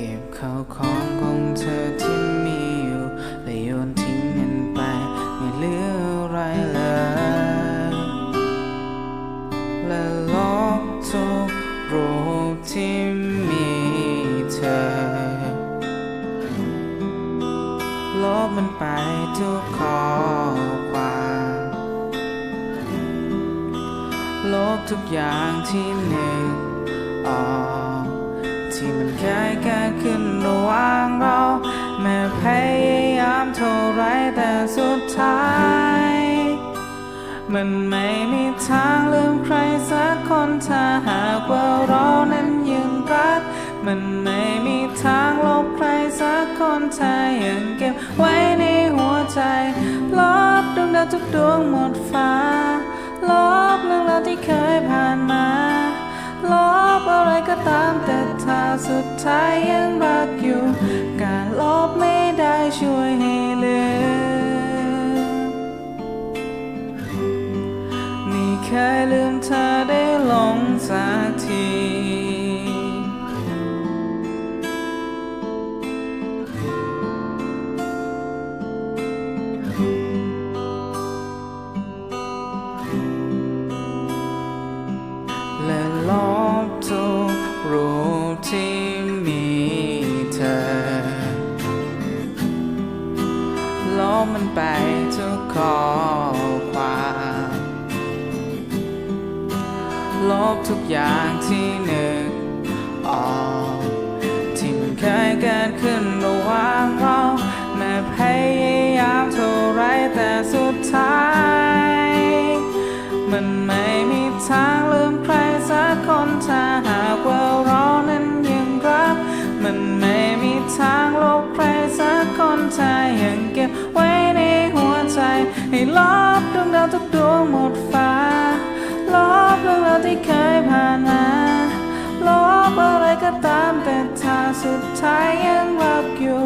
ก็บข้าวของของเธอที่มีอยู่และโยนทิ้งมันไป ไม่เหลืออะไรเลยและลบทุกรูปที่มีเธอ ลบมันไปทุกข้อความลบทุกอย่างที่นึกออก ที่มันเคยเกิดขึ้นระหว่างเรา แม้พยายามเท่าไรแต่สุดท้าย มันไม่มีทางลืมใครสักคนถ้าหากว่าเรานั้นยังรัก มันไม่มีทางลบใครสักคนถ้ายังเก็บไว้ในหัวใจ ลบดวงดาวทุกดวงหมดฟ้า ลบเรื่องราวที่เคยผ่านมา ลบอะไรก็ตามแต่ถ้าสุดท้ายยังรักอยู่ การลบไม่ได้ช่วยให้ลืมนี่เคยลืมเธอได้ลงสักที มันไปทุกข้อความลบทุกอย่างที่นึกออกที่มันเคยเกิดขึ้นระหว่างเราแม้พยายามเท่าไรแต่สุดท้าย บดวงดาวทุกดวงหมดฟ้า ลบเรื่องราวที่เคยผ่านมา ลบอะไรก็ตามแต่ถ้าสุดท้ายยังรักอยู่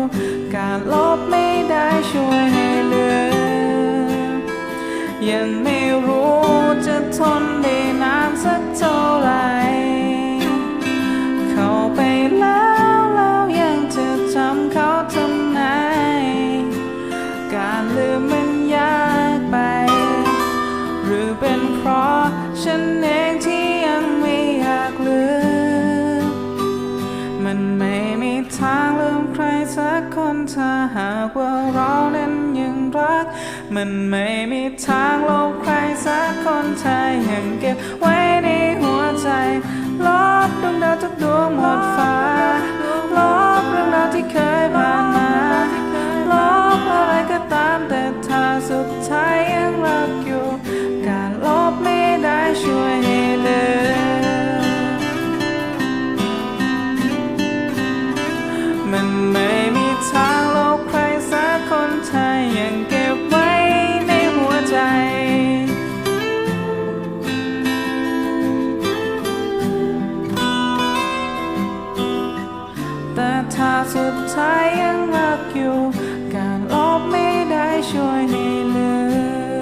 การลบไม่ได้ช่วยให้ลืมยังไม่รู้จะทนได้นานสักเท่าไหร่เข้าไปแล้วแล้วยังจะจำเขาทำไมการลืมมั ทางลืมใครสักคนถ้าหากว่าเรานั้นยังรัก มันไม่มีทางลบใครสักคนถ้ายังเก็บไว้ในหัวใจ ลบดวงดาวทุกดวงหมดฟ้า ลบเรื่องราวที่เคยผ่านมา ลบอะไรก็ตามแต่ถ้าสุดท้าย สุดท้ายยังนักอยู่ การลบไม่ได้ช่วยในเลือ